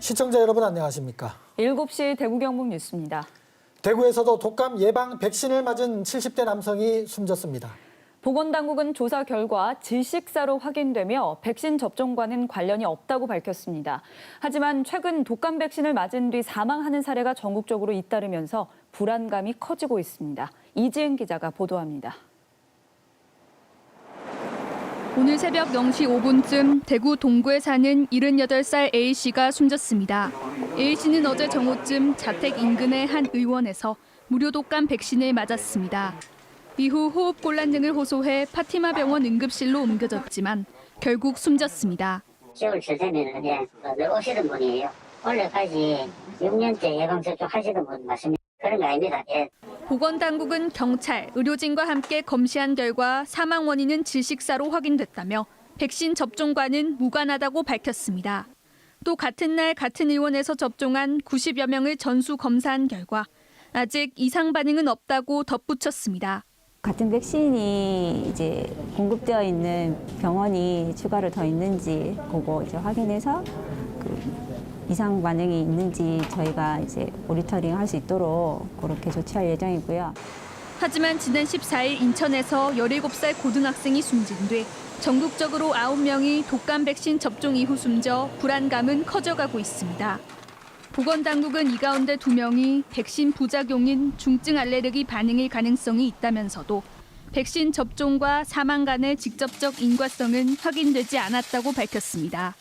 시청자 여러분 안녕하십니까? 7시 대구 경북 뉴스입니다. 대구에서도 독감 예방 백신을 맞은 70대 남성이 숨졌습니다. 보건당국은 조사 결과 질식사로 확인되며 백신 접종과는 관련이 없다고 밝혔습니다. 하지만 최근 독감 백신을 맞은 뒤 사망하는 사례가 전국적으로 잇따르면서 불안감이 커지고 있습니다. 이지은 기자가 보도합니다. 오늘 새벽 0시 5분쯤 대구 동구에 사는 78살 A씨가 숨졌습니다. A씨는 어제 정오쯤 자택 인근의 한 의원에서 무료 독감 백신을 맞았습니다. 이후 호흡곤란 등을 호소해 파티마 병원 응급실로 옮겨졌지만 결국 숨졌습니다. 10월 전에는 이제 늘 오시던 분이에요. 원래까지 6년째 예방접종 하시던 분 맞습니다. 그런 거 아닙니다. 예. 보건당국은 경찰, 의료진과 함께 검시한 결과 사망 원인은 질식사로 확인됐다며 백신 접종과는 무관하다고 밝혔습니다. 또 같은 날 같은 의원에서 접종한 90여 명을 전수 검사한 결과 아직 이상 반응은 없다고 덧붙였습니다. 같은 백신이 이제 공급되어 있는 병원이 추가로 더 있는지 그거 이제 확인해서 그 이상 반응이 있는지 저희가 이제 모니터링 할 수 있도록 그렇게 조치할 예정이고요. 하지만 지난 14일 인천에서 17살 고등학생이 숨진 뒤 전국적으로 9명이 독감 백신 접종 이후 숨져 불안감은 커져가고 있습니다. 보건당국은 이 가운데 2명이 백신 부작용인 중증 알레르기 반응일 가능성이 있다면서도 백신 접종과 사망 간의 직접적 인과성은 확인되지 않았다고 밝혔습니다.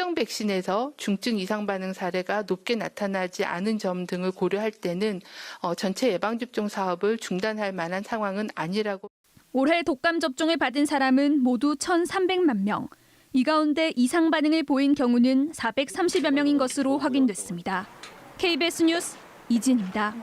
특정 백신에서 중증 이상 반응 사례가 높게 나타나지 않은 점 등을 고려할 때는 어, 전체 예방 접종 사업을 중단할 만한 상황은 아니라고 올해 독감 접종을 받은 사람은 모두 1,300만 명. 이 가운데 이상 반응을 보인 경우는 430여 명인 것으로 확인됐습니다. KBS 뉴스 이진입니다.